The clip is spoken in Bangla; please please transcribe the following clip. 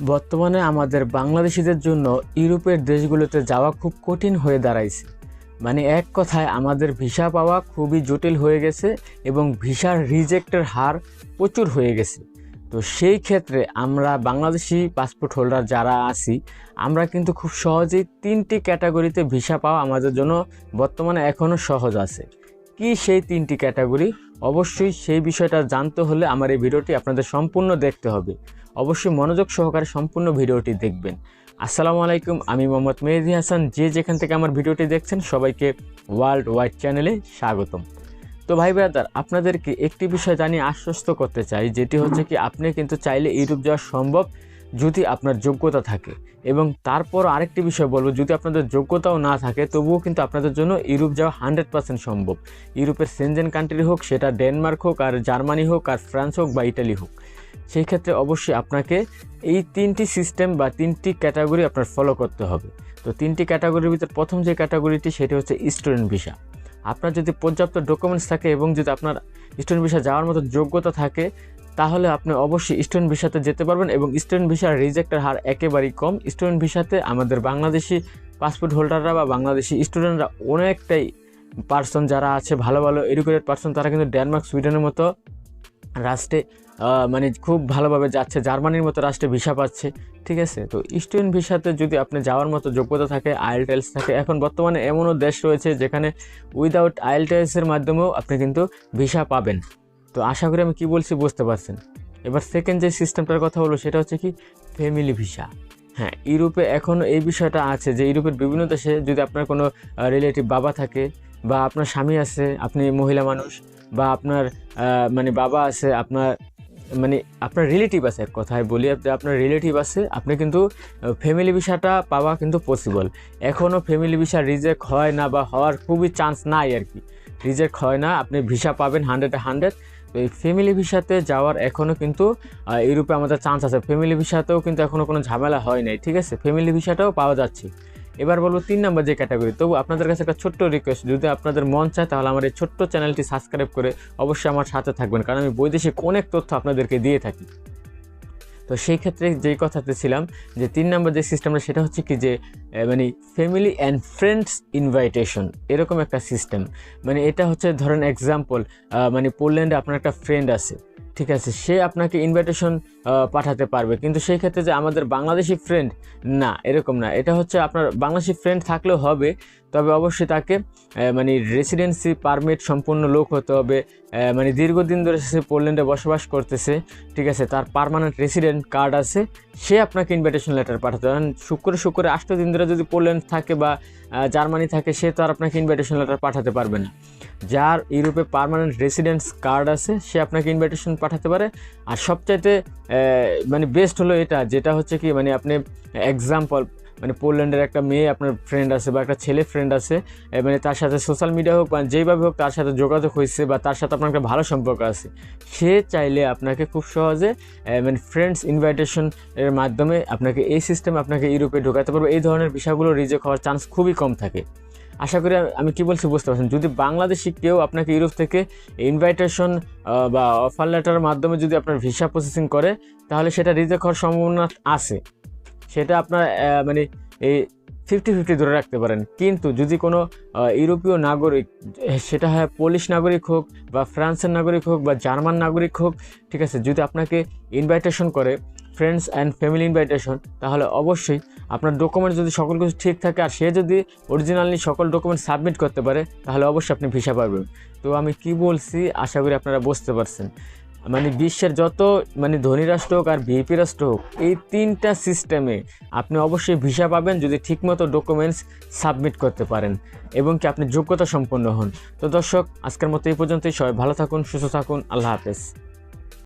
বর্তমানে আমাদের বাংলাদেশিদের জন্য ইউরোপের দেশগুলোতে যাওয়া খুব কঠিন হয়ে দাঁড়াইছে। মানে এক কথায় আমাদের ভিসা পাওয়া খুবই জটিল হয়ে গেছে এবং ভিসার রিজেক্টের হার প্রচুর হয়ে গেছে। তো সেই ক্ষেত্রে আমরা বাংলাদেশি পাসপোর্ট হোল্ডার যারা আছি, আমরা কিন্তু খুব সহজেই তিনটি ক্যাটাগরিতে ভিসা পাওয়া আমাদের জন্য বর্তমানে এখনও সহজ আছে। কি সেই তিনটি ক্যাটাগরি অবশ্যই সেই বিষয়টা জানতে হলে আমার এই ভিডিওটি আপনাদের সম্পূর্ণ দেখতে হবে। অবশ্যই মনোযোগ সহকারে সম্পূর্ণ ভিডিওটি দেখবেন। আসসালামু আলাইকুম, আমি মোহাম্মদ মেহেদি হাসান। যে যেখান থেকে আমার ভিডিওটি দেখছেন, সবাইকে ওয়ার্ল্ড ওয়াইড চ্যানেলে স্বাগতম। তো ভাই ব্রাদার, আপনাদেরকে একটি বিষয় জানিয়ে আশ্বস্ত করতে চাই, যেটি হচ্ছে কি, আপনি কিন্তু চাইলে ইউরোপ যাওয়া সম্ভব যদি আপনার যোগ্যতা থাকে। এবং তারপর আরেকটি বিষয় বলব, যদি আপনাদের যোগ্যতাও না থাকে, তবুও কিন্তু আপনাদের জন্য ইউরোপ যাওয়া হান্ড্রেড পার্সেন্ট সম্ভব। ইউরোপের সেনজেন কান্ট্রি হোক, সেটা ডেনমার্ক হোক, আর জার্মানি হোক, আর ফ্রান্স হোক, বা ইটালি হোক। সেই ক্ষেত্রে অবশ্যই আপনাকে এই তিনটি সিস্টেম বা তিনটি ক্যাটাগরি আপনার ফলো করতে হবে। তো তিনটি ক্যাটাগরির ভিতর প্রথম যে ক্যাটাগরিটি সেটি হচ্ছে স্টুডেন্ট ভিসা আপনার যদি পর্যাপ্ত ডকুমেন্টস থাকে এবং যদি আপনার স্টুডেন্ট ভিসা যাওয়ার মতো যোগ্যতা থাকে, তাহলে আপনি অবশ্যই স্টুডেন্ট ভিসাতে যেতে পারবেন এবং স্টুডেন্ট ভিসার রিজেক্টের হার একেবারেই কম। স্টুডেন্ট ভিসাতে আমাদের বাংলাদেশি পাসপোর্ট হোল্ডাররা বা বাংলাদেশি স্টুডেন্টরা অনেকটাই পার্সন যারা আছে, ভালো ভালো এডুকেটেড পার্সন তারা কিন্তু ডেনমার্ক সুইডেনের মতো রাষ্ট্রে মানে খুব ভালোভাবে যাচ্ছে, জার্মানির মতো রাষ্ট্রে ভিসা পাচ্ছে, ঠিক আছে? তো স্টুডেন্ট ভিসাতে যদি আপনি যাওয়ার মতো যোগ্যতা থাকে আইএলটিএলস থাকে, এখন বর্তমানে এমনও দেশ রয়েছে যেখানে উইদাউট আইএলটিএলসের মাধ্যমেও আপনি কিন্তু ভিসা পাবেন। তো আশা করি আমি কি বলছি বুঝতে পারছেন? এবার সেকেন্ড যে সিস্টেমটার কথা বলব সেটা হচ্ছে কি? ফ্যামিলি ভিসা হ্যাঁ ইউরোপে এখনও এই বিষয়টা আছে যে ইউরোপের বিভিন্ন দেশে যদি আপনার কোনো রিলেটিভ বাবা থাকে বা আপনার স্বামী আছে, আপনি মহিলা মানুষ বা আপনার মানে বাবা আছে আপনার মানে আপনার রিলেটিভ আছে এক কথায় বলি আপনি আপনার রিলেটিভ আছে আপনি কিন্তু ফ্যামিলি ভিসাটা পাওয়া কিন্তু পসিবল এখনও ফ্যামিলি ভিসা রিজেক্ট হয় না বা হওয়ার খুবই চান্স নাই আর কি। রিজেক্ট হয় না আপনি ভিসা পাবেন হান্ড্রেডে হান্ড্রেড তো এই ফ্যামিলি ভিসাতে যাওয়ার এখনও কিন্তু আহ, ইউরোপে আমাদের চান্স আছে। ফ্যামিলি ভিসাতেও কিন্তু এখনও কোনো ঝামেলা হয় নাই ঠিক আছে? ফ্যামিলি ভিসাটাও পাওয়া যাচ্ছে। এবার বলব তিন নম্বর যে ক্যাটাগরি তবু আপনাদের কাছে একটা ছোট্ট রিকোয়েস্ট যদি আপনাদের মন চায় তাহলে আমার এই ছোট্ট চ্যানেলটি সাবস্ক্রাইব করে অবশ্যই আমার সাথে থাকবেন, কারণ আমি বৈদেশিক অনেক তথ্য আপনাদেরকে দিয়ে থাকি। তো সেই ক্ষেত্রে যেই কথাতে ছিলাম যে তিন নম্বর যে সিস্টেমটা সেটা হচ্ছে কি যে মানে ফ্যামিলি অ্যান্ড ফ্রেন্ডস ইনভাইটেশন এরকম একটা সিস্টেম মানে এটা হচ্ছে ধরেন এক্সাম্পল মানে পোল্যান্ডে আপনার একটা ফ্রেন্ড আছে। ঠিক আছে, সে আপনাকে ইনভাইটেশন পাঠাতে পারবে। কিন্তু সেই ক্ষেত্রে যে আমাদের বাংলাদেশি ফ্রেন্ড না, এরকম না। এটা হচ্ছে আপনার বাংলাদেশি ফ্রেন্ড থাকলেও হবে, তবে অবশ্যই তাকে মানে রেসিডেন্সি পারমিট সম্পূর্ণ লোক হতে হবে। মানে দীর্ঘদিন ধরে সে পোল্যান্ডে বসবাস করতেছে, ঠিক আছে, তার পার্মানেন্ট রেসিডেন্ট কার্ড আছে, সে আপনাকে ইনভাইটেশন লেটার পাঠাতে পারেন শুক্রে শুক্রে আষ্ট দিন ধরে যদি পোল্যান্ড থাকে বা জার্মানি থাকে, সে তো আর আপনাকে ইনভাইটেশন লেটার পাঠাতে পারবে না। যার ইউরোপে পার্মানেন্ট রেসিডেন্স কার্ড আছে, সে আপনাকে ইনভাইটেশন পাঠাতে পারে। আর সবচাইতে মানে বেস্ট হলো এটা, যেটা হচ্ছে কি মানে আপনি এক্সাম্পল মানে পোল্যান্ডের একটা মেয়ে আপনার ফ্রেন্ড আছে বা একটা ছেলে ফ্রেন্ড আছে মানে তার সাথে সোশ্যাল মিডিয়া হোক বা যেইভাবে হোক তার সাথে যোগাযোগ হয়েছে বা তার সাথে আপনার একটা ভালো সম্পর্ক আছে, সে চাইলে আপনাকে খুব সহজে মানে ফ্রেন্ডস ইনভাইটেশন এর মাধ্যমে আপনাকে এই সিস্টেম আপনাকে ইউরোপে ঢোকাতে পারবে। এই ধরনের বিষয়গুলো রিজেক্ট হওয়ার চান্স খুবই কম থাকে। আশা করি আমি কি বলছি বুঝতে পারছেন। যদি বাংলাদেশি কেউ আপনাকে ইউরোপ থেকে ইনভাইটেশন বা অফার লেটারের মাধ্যমে যদি আপনার ভিসা প্রসেসিং করে, তাহলে সেটা রিজেক্ট হওয়ার সম্ভাবনা আছে। সেটা আপনার মানে এই ফিফটি ফিফটি ধরে রাখতে পারেন। কিন্তু যদি কোনো ইউরোপীয় নাগরিক, সেটা হয় পোলিশ নাগরিক হোক, বা ফ্রান্সের নাগরিক হোক, বা জার্মান নাগরিক হোক, ঠিক আছে, যদি আপনাকে ইনভাইটেশন করে ফ্রেন্ডস অ্যান্ড ফ্যামিলি ইনভাইটেশন তাহলে অবশ্যই আপনার ডকুমেন্ট যদি সকল কিছু ঠিক থাকে আর সে যদি অরিজিনালি সকল ডকুমেন্ট সাবমিট করতে পারে, তাহলে অবশ্যই আপনি ভিসা পাবেন। তো আমি কি বলছি? আশা করি আপনারা বুঝতে পারছেন। মানে বিশ্বের যত মানে ধনী রাষ্ট্র হোক আর ভিপি রাষ্ট্র হোক, এই তিনটা সিস্টেমে আপনি অবশ্যই ভিসা পাবেন যদি ঠিকমতো ডকুমেন্টস সাবমিট করতে পারেন এবং কি আপনি যোগ্যতা সম্পন্ন হন। তো দর্শক, আজকের মতো এই পর্যন্তই। সবাই ভালো থাকুন, সুস্থ থাকুন। আল্লাহ হাফেজ।